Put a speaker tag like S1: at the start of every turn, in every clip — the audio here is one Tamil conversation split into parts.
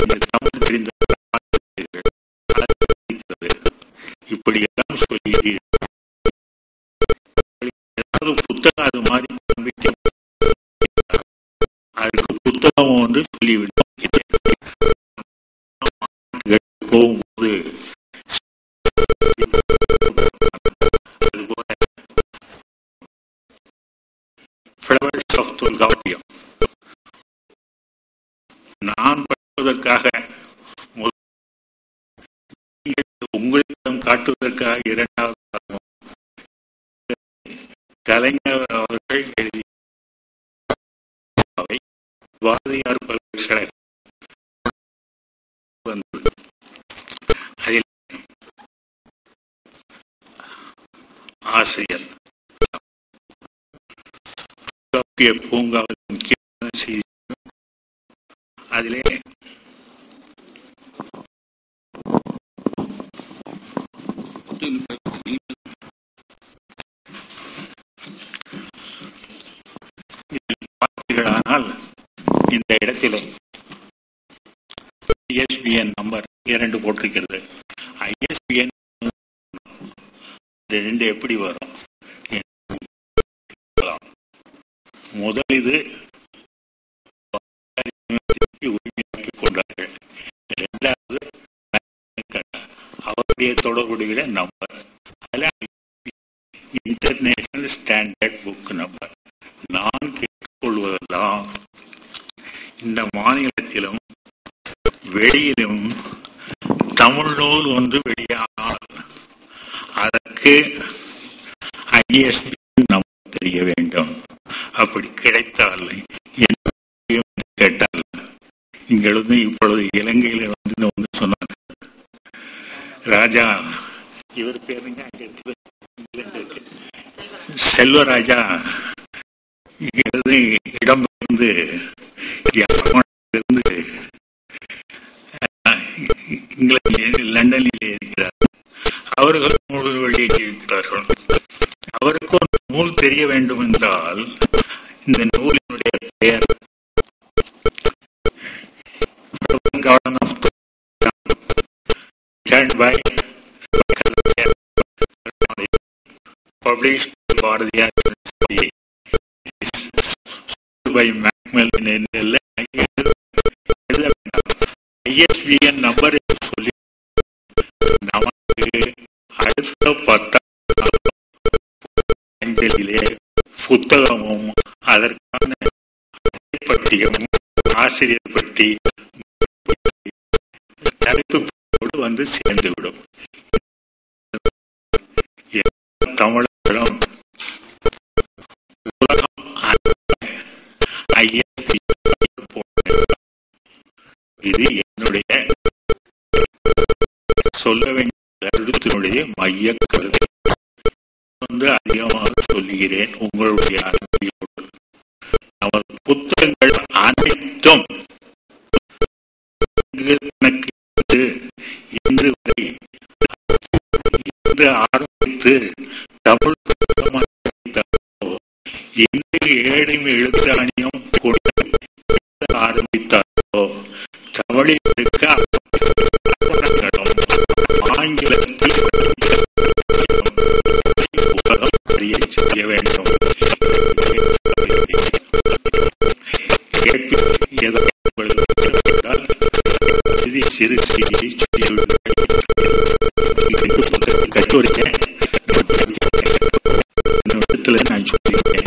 S1: தமிழ் தெரிந்த இப்படியெல்லாம் சொல்லி ஏதாவது புத்தகம் அது மாதிரி அதுக்கு புத்தகம் சொல்லிவிட்டோம் போகும்போது நான் காட்டுவதற்காக உங்களிடம் காட்டுவதற்காக இரண்டாவது ஆகும். கலைஞர் அவர்கள் எழுதிய பாரதியார் பல்கலைக்கழகம் அதில் ஆசிரியர் தொல்காப்பிய பூங்காவின் முக்கியமான செய்தி அதிலே பார்த்தீர்களானால் இந்த இடத்திலே. ஐஎஸ்பிஎன் நம்பர் இரண்டு போட்டிருக்கிறது. ஐஎஸ்பிஎன் ரெண்டு எப்படி வரும்? முதல் இது உரிமையாக்கிக் கொண்டார்கள். இரண்டாவது அவருடைய தொடர்புடைய number international standard book number நான் கேட்டுக்கொள்வதெல்லாம் இந்த மாநிலத்திலும் வெளியிலும் தமிழ் நூல் ஒன்று வெளியானால் அதற்கு ஐஎஸ்பி நம்பர் தெரிய வேண்டும். அப்படி கிடைத்தால் கேட்டால் இங்கிருந்து இப்பொழுது இலங்கையில வந்து வந்து சொன்னார் ராஜா இவர் பேருங்க அங்க இருக்குது செல்வராஜா இங்கிருந்து இடம்பெயர்ந்து வந்து அஹ், லண்டனில் இருக்கிறார். அவர்கள் நூல்கள் வெளியிட்டிருக்கிறார்கள் அவருக்கு ஒரு நூல் தெரிய வேண்டும் என்றால் இந்த நூலினுடைய பெயர் Garden published by University by Macmillan in ISBN number சொல்லி நமக்கு அடுத்த பத்தாம் அஞ்சலிலே புத்தகமும் அதற்கான பட்டியும் ஆசிரியர் பட்டி தலைப்பு வந்து சேர்ந்துவிடும். தமிழர்களும் உலகம் ஐஎஸ்பி இது சொல்ல வேண்டிய கருத்தினுடைய மைய கருத்து வந்து அதிகமாக சொல்லுகிறேன் உங்களுடைய அறிவியோடு நமது புத்தகங்கள் அனைத்தும் எனக்கு இன்று வரை இன்று ஆரம்பித்து தமிழ் புத்தகமாகிறதோ, இன்று ஏழையும் எழுத்தாணியும் கொண்டு ஆரம்பித்தாரோ தமிழில் இருக்க ஆங்கிலத்தில் உலகம் அறிய செய்ய வேண்டும் கேட்பு ஏதாவது உங்களுக்கு இருந்தால் சிறு செய்தியை சொல்லியுள்ளேன். நான் சொல்லியிருக்கேன்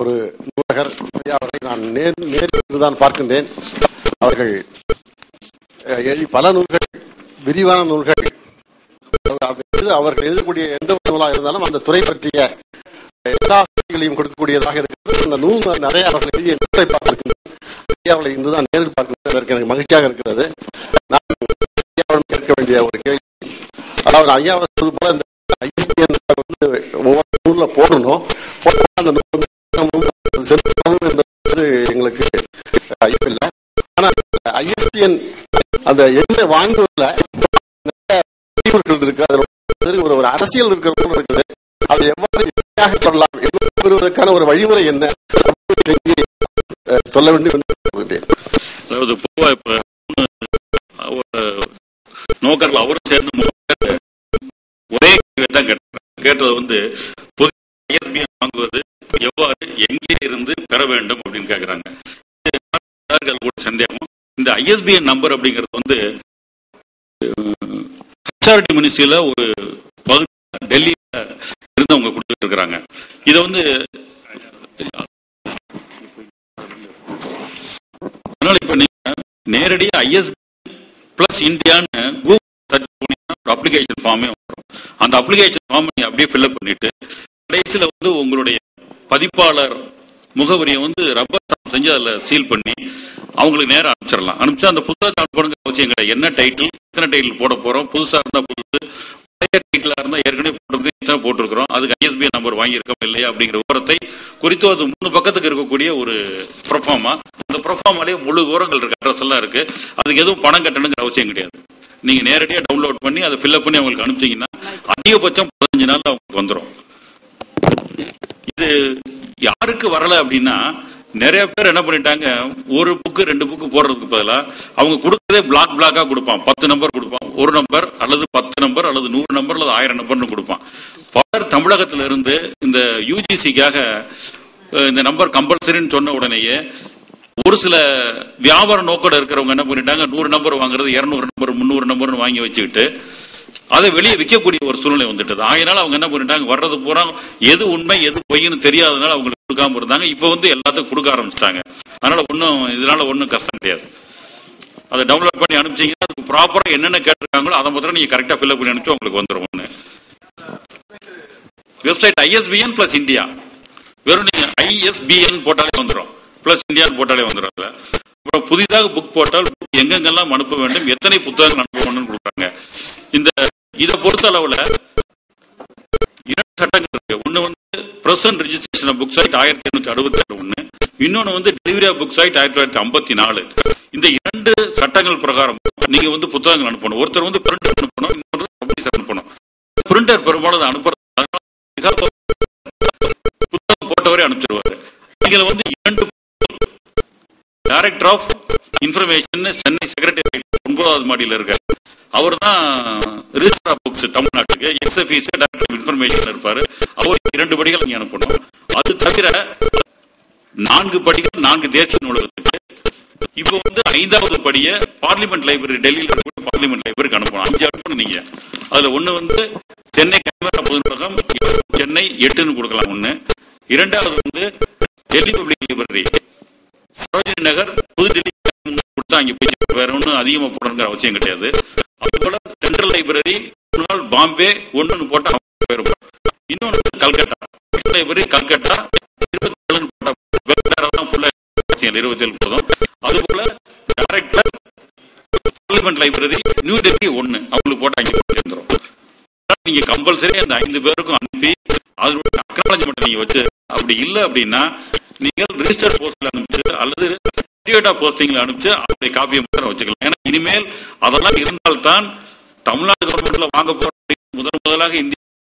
S2: ஒரு நூலகர் அவர்களை நான் நேர் நேரில் தான் பார்க்கின்றேன். அவர்கள் எழுதி பல நூல்கள் விரிவான நூல்கள். அவர்கள் எழுதக்கூடிய எந்த ஒரு நூலாக இருந்தாலும் அந்த துறை பற்றிய எல்லா செய்திகளையும் கொடுக்கக்கூடியதாக இருக்கிறது. அந்த நூல் நிறைய அவர்கள் எழுதிய நூலை பார்த்திருக்கின்றனர். ஐயா அவர்களை இன்றுதான் நேரில் பார்க்கின்றதற்கு எனக்கு மகிழ்ச்சியாக இருக்கிறது. நான் கேட்க வேண்டிய ஒரு கேள்வி. அதாவது ஐயா போல இந்த ISBN வந்து ஒவ்வொரு நூலில் போடணும். போட்டால் அந்த நூல் ஐயம் இல்லை ஆனா ஐஎஸ்பிஎன் அந்த எண்ணை வாங்குவதில் இருக்கு அதுல ஒரு ஒரு அரசியல் இருக்கிற இருக்குது. அதை எவ்வாறு எளிமையாக சொல்லலாம் பெறுவதற்கான ஒரு வழிமுறை என்ன? சொல்ல வேண்டும் என்று
S3: அதாவது பொதுவா இப்ப நோக்கர்கள் அவரும் சேர்ந்து ஒரே தான் கேட்டது வந்து பொது வாங்குவது எவ்வாறு எங்கே இருந்து பெற வேண்டும் அப்படின்னு கேட்கிறாங்க இருக்கிறது கூட சந்தேகம். இந்த ஐஎஸ்பிஎன் நம்பர் அப்படிங்கிறது வந்து ஹெச்ஆர்டி மினிஸ்ட்ரியில ஒரு பகுதி டெல்லியில இருந்தவங்க கொடுத்துருக்குறாங்க. இதை வந்து அதனால இப்ப நீங்க நேரடியாக ஐஎஸ்பி பிளஸ் இந்தியான்னு கூகுள் சர்ச் பண்ணீங்கன்னா ஒரு அப்ளிகேஷன் ஃபார்மே வரும். அந்த அப்ளிகேஷன் ஃபார்ம் நீங்க அப்படியே ஃபில்அப் பண்ணிட்டு கடைசியில வந்து உங்களுடைய பதிப்பாளர் முகவரியை வந்து ரப்பர் செஞ்சு அதுல சீல் பண்ணி அவங்களுக்கு நேரம் அனுப்பிச்சிடலாம். அனுப்பிச்சா அந்த புதுசாக அனுப்பணுங்க அவசியம் கிடையாது. என்ன டைட்டில் எத்தனை டைட்டில் போட போறோம்? புதுசா இருந்தா புதுசு. பழைய டைட்டிலா இருந்தா ஏற்கனவே போட்டிருக்கு. போட்டிருக்கிறோம்? அதுக்கு ஐஎஸ்பி நம்பர் வாங்கியிருக்கோம் இல்லையா அப்படிங்கிற விவரத்தை குறித்து அது மூணு பக்கத்துக்கு இருக்கக்கூடிய ஒரு ப்ரொஃபார்மா அந்த ப்ரொஃபார்மாலேயே முழு விவரங்கள் இருக்கு. அட்ரஸ் எல்லாம் இருக்கு. அதுக்கு எதுவும் பணம் கட்டணுங்கிற அவசியம் கிடையாது. நீங்க நேரடியா டவுன்லோட் பண்ணி அதை ஃபில்அப் பண்ணி அவங்களுக்கு அனுப்பிச்சீங்கன்னா அதிகபட்சம் பதினஞ்சு நாள் அவங்களுக்கு வந்துடும் இது யாருக்கு வரல அப்படின்னா நிறைய பேர் என்ன பண்ணிட்டாங்க ஒரு புக்கு ரெண்டு புக்கு போடுறதுக்கு பதிலா அவங்க கொடுக்கறதே பிளாக் பிளாக்கா கொடுப்பான். பத்து நம்பர் கொடுப்பான். ஒரு நம்பர் அல்லது பத்து நம்பர் அல்லது நூறு நம்பர் அல்லது ஆயிரம் நம்பர்னு கொடுப்பான். பலர் தமிழகத்துல இருந்து இந்த யூஜிசிக்காக இந்த நம்பர் கம்பல்சரின்னு சொன்ன உடனேயே ஒரு சில வியாபார நோக்கோட இருக்கிறவங்க என்ன பண்ணிட்டாங்க நூறு நம்பர் வாங்குறது இரநூறு நம்பர் முந்நூறு நம்பர்னு வாங்கி வச்சுக்கிட்டு அதை வெளியே விற்கக்கூடிய ஒரு சூழ்நிலை வந்துட்டது. ஆகையினால அவங்க என்ன பண்ணிட்டாங்க வர்றது பூரா எது உண்மை எது பொய்ன்னு தெரியாதனால அவங்களுக்கு கொடுக்காம இருந்தாங்க. இப்ப வந்து எல்லாத்துக்கும் கொடுக்க ஆரம்பிச்சிட்டாங்க. அதனால ஒன்றும் இதனால ஒன்றும் கஷ்டம் கிடையாது. அதை டவுன்லோட் பண்ணி அனுப்பிச்சீங்கன்னா அதுக்கு ப்ராப்பரா என்னென்ன கேட்டிருக்காங்களோ அதை மாத்திரம் நீங்க கரெக்டா ஃபில்அப் பண்ணி அனுப்பிச்சு உங்களுக்கு வந்துரும் ஒண்ணு. வெப்சைட் ஐஎஸ்பிஎன் பிளஸ் இந்தியா வெறும் நீங்க ஐஎஸ்பிஎன் போட்டாலே வந்துடும் பிளஸ் இந்தியான்னு போட்டாலே வந்துடும் அதுல. அப்புறம் புதிதாக புக் போட்டால் எங்கெங்கெல்லாம் அனுப்ப வேண்டும் எத்தனை புத்தகங்கள் அனுப்ப வேண்டும் கொடுக்குறாங்க இந்த இதை பொறுத்த அளவுல இரண்டு சட்டங்கள் பிரசன்ட் ரிஜிஸ்ட்ரேஷன் புக் சைட் ஆயிரத்தி எண்ணூத்தி அறுபத்தி ஏழு இன்னொன்னு வந்து டெலிவரி புக் சைட் ஆயிரத்தி தொள்ளாயிரத்தி ஐம்பத்தி நாலு. இந்த இரண்டு சட்டங்கள் பிரகாரம் நீங்க வந்து புத்தகங்கள் அனுப்பணும். ஒருத்தர் வந்து பிரிண்டர் அனுப்பணும் இன்னொரு பப்ளிஷர் அனுப்பணும். பிரிண்டர் பெரும்பாலும் அனுப்புறது புத்தகம் போட்டவரே அனுப்பிச்சிருவாரு. நீங்க வந்து இரண்டு director of information Chennai secretary ஒன்பதாவது மாடியில் இருக்காரு. அவர் தான் ரிஜிஸ்டர் புக்ஸ் தமிழ்நாட்டுக்கு எக்ஸ்எஃபிஸ் டைரக்டர் ஆஃப் இன்ஃபர்மேஷன் இருப்பாரு. அவருக்கு இரண்டு படிகள் இங்க அனுப்பணும். அது தவிர நான்கு படிகள் நான்கு தேசிய நூலகத்துக்கு. இப்போ வந்து ஐந்தாவது படிய பார்லிமெண்ட் லைப்ரரி டெல்லியில் இருக்கக்கூடிய பார்லிமெண்ட் லைப்ரரிக்கு அனுப்பணும். அஞ்சு அனுப்பணும் நீங்க. அதுல ஒண்ணு வந்து சென்னை கைமரா பொது நூலகம் சென்னை எட்டுன்னு கொடுக்கலாம் ஒண்ணு. இரண்டாவது வந்து டெல்லி பப்ளிக் லைப்ரரி சரோஜினி நகர் புதுடெல்லி கொடுத்தா அங்க போய் வேற ஒன்றும் அதிகமா போடணுங்கிற அவசியம் கிடையாது. அது சென்ட்ரல் லைப்ரரி நாள் பாம்பே ஒன்னு போட்டா போயிருப்போம் இன்னொன்னு கல்கட்டா. லைப்ரரி கல்கட்டா இருபத்தி ஏழு இருபத்தி ஏழு போதும். அது போல director parliament library New Delhi ஒன்னு அவங்களுக்கு போட்டா நீங்க கம்பல்சரி அந்த ஐந்து பேருக்கும் அனுப்பி அதனுடைய அக்னாலஜ்மெண்ட் நீங்க வச்சு அப்படி இல்லை அப்படின்னா நீங்கள் ரிஜிஸ்டர் போஸ்ட்ல அனுப்பிச்சு அல்லது போஸ்டிங்ல அனுப்பிச்சு அப்படி காப்பியை மட்டும் வச்சுக்கலாம். ஏன்னா இனிமேல் அதெல்லாம் இருந்தால்தான் தமிழ்நாடு கவர்மெண்ட்ல வாங்க போற முதன் முதலாக இந்திய